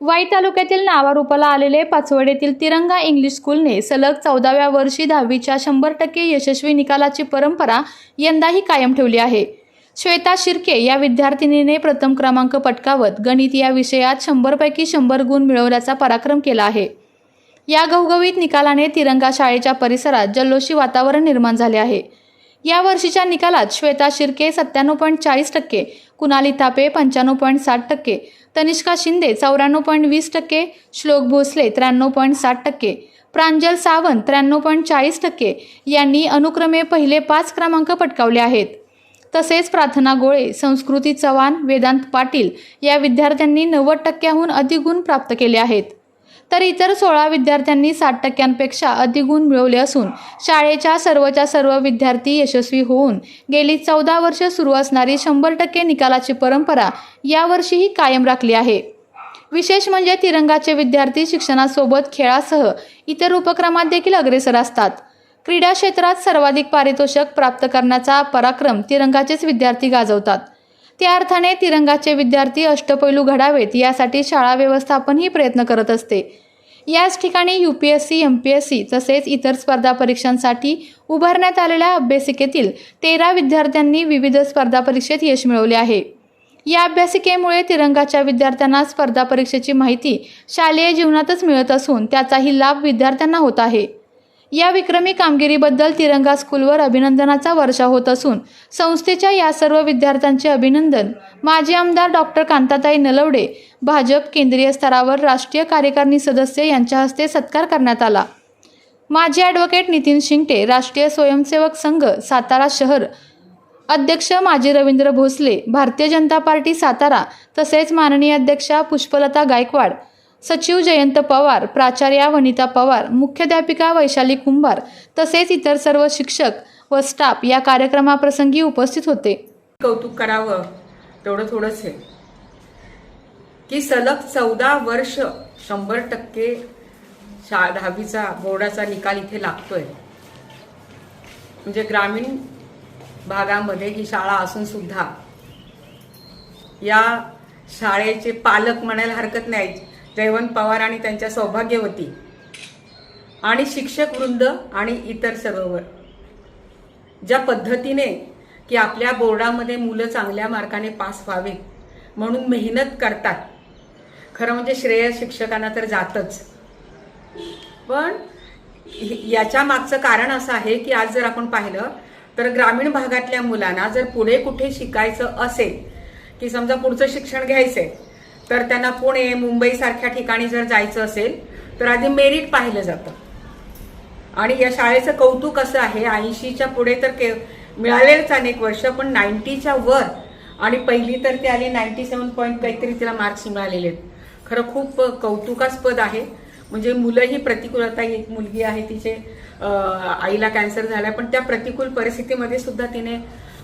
वाई तालुक्यातील नावारूपाला आलेले पाचवडेतील तिरंगा इंग्लिश स्कूलने सलग चौदाव्या वर्षी दहावीच्या शंभर टक्के यशस्वी निकालाची परंपरा यंदाही कायम ठेवली आहे. श्वेता शिर्के या विद्यार्थिनीने प्रथम क्रमांक पटकावत गणित या विषयात शंभरपैकी शंभर गुण मिळवण्याचा पराक्रम केला आहे. या घवघवीत निकालाने तिरंगा शाळेच्या परिसरात जल्लोषी वातावरण निर्माण झाले आहे. या वर्षीच्या निकालात श्वेता शिर्के सत्त्याण्णव पॉईंट चाळीस टक्के कुणाली तापे पंच्याण्णव पॉईंट साठ टक्के तनिष्का शिंदे चौऱ्याण्णव पॉईंट वीस टक्के श्लोक भोसले त्र्याण्णव पॉईंट साठ टक्के प्रांजल सावंत त्र्याण्णव पॉईंट चाळीस टक्के यांनी अनुक्रमे पहिले पाच क्रमांक पटकावले आहेत. तसेच प्रार्थना गोळे संस्कृती चव्हाण वेदांत पाटील या विद्यार्थ्यांनी नव्वद टक्क्याहून अधिक गुण प्राप्त केले आहेत. तर इतर सोळा विद्यार्थ्यांनी साठ टक्क्यांपेक्षा अधिक गुण मिळवले असून शाळेच्या सर्वच्या सर्व विद्यार्थी यशस्वी होऊन गेली चौदा वर्ष सुरू असणारी शंभर टक्के निकालाची परंपरा यावर्षीही कायम राखली आहे. विशेष म्हणजे तिरंगाचे विद्यार्थी शिक्षणासोबत खेळासह इतर उपक्रमात देखील अग्रेसर असतात. क्रीडा क्षेत्रात सर्वाधिक पारितोषिक प्राप्त करण्याचा पराक्रम तिरंगाचेच विद्यार्थी गाजवतात. त्या अर्थाने तिरंगाचे विद्यार्थी अष्टपैलू घडावेत यासाठी शाळा व्यवस्थापनही प्रयत्न करत असते. याच ठिकाणी U P S C M P S C तसेच इतर स्पर्धा परीक्षांसाठी उभारण्यात आलेल्या अभ्यासिकेतील तेरा विद्यार्थ्यांनी विविध स्पर्धा परीक्षेत यश मिळवले आहे. या अभ्यासिकेमुळे तिरंगाच्या विद्यार्थ्यांना स्पर्धा परीक्षेची माहिती शालेय जीवनातच मिळत असून त्याचाही लाभ विद्यार्थ्यांना होत आहे. या विक्रमी कामगिरीबद्दल तिरंगा स्कूलवर अभिनंदनाचा वर्षा होत असून संस्थेच्या या सर्व विद्यार्थ्यांचे अभिनंदन माजी आमदार डॉक्टर कांताताई नलवडे भाजप केंद्रीय स्तरावर राष्ट्रीय कार्यकारिणी सदस्य यांच्या हस्ते सत्कार करण्यात आला. माजी ॲडव्होकेट नितीन शिंगटे राष्ट्रीय स्वयंसेवक संघ सातारा शहर अध्यक्ष माजी रवींद्र भोसले भारतीय जनता पार्टी सातारा तसेच माननीय अध्यक्षा पुष्पलता गायकवाड सचिव जयंत पवार प्राचार्या वनिता पवार मुख्याध्यापिका वैशाली कुंभार तसेच इतर सर्व शिक्षक व स्टाफ या कार्यक्रमाप्रसंगी उपस्थित होते. कौतुक करावं तेवढं थोडंच आहे. की सलग चौदा वर्ष शंभर टक्के शा दहावीचा बोर्डाचा निकाल इथे लागतोय. म्हणजे ग्रामीण भागामध्ये ही शाळा असून सुद्धा या शाळेचे पालक म्हणायला हरकत नाही. जयवंत पवार आणि त्यांच्या सौभाग्यवती आणि शिक्षक वृंद आणि इतर सर्व ज्या पद्धतीने की आपल्या बोर्डामध्ये मुलं चांगल्या मार्काने पास व्हावेत म्हणून मेहनत करतात. खरं म्हणजे श्रेय शिक्षकांना तर जातच. पण याच्या मागचं कारण असं आहे की आज जर आपण पाहिलं तर ग्रामीण भागातल्या मुलांना जर पुढे कुठे शिकायचं असेल की समजा पुढचं शिक्षण घ्यायचं आहे तर त्यांना पुणे मुंबई सारख्या ठिकाणी जर जायचं असेल तर आधी मेरिट पाहिलं जातं. आणि या शाळेचं कौतुक असं आहे ऐंशीच्या पुढे तर के मिळालेलंच अनेक वर्ष पण नाईन्टीच्या वर. आणि पहिली तर ती आली नाईन्टी सेवन पॉईंट काहीतरी तिला मार्क्स मिळालेले आहेत. खरं खूप कौतुकास्पद आहे. म्हणजे मुलंही ही प्रतिकूलता एक मुलगी आहे तिचे आईला कॅन्सर झाला पण त्या प्रतिकूल परिस्थितीमध्ये सुद्धा तिने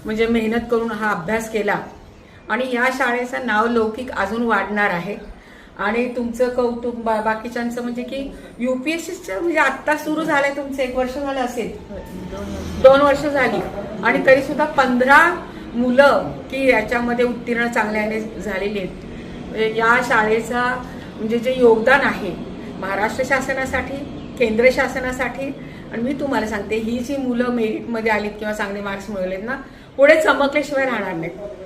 म्हणजे मेहनत करून हा अभ्यास केला. आणि या शाळेचं नाव लौकिक अजून वाढणार आहे. आणि तुमचं कौतुक बा- बाकीच्यांचं म्हणजे की यू पी एस सीचं म्हणजे आत्ता सुरू झालंय तुमचं एक वर्ष झालं असेल. दोन वर्ष झाली. आणि तरी सुद्धा पंधरा मुलं की याच्यामध्ये उत्तीर्ण चांगल्याने झालेली आहेत. म्हणजे या शाळेचा म्हणजे जे योगदान आहे महाराष्ट्र शासनासाठी केंद्र शासनासाठी आणि मी तुम्हाला सांगते ही जी मुलं मेरिटमध्ये आलीत किंवा चांगले मार्क्स मिळवलेत ना पुढे चमकल्याशिवाय राहणार नाहीत.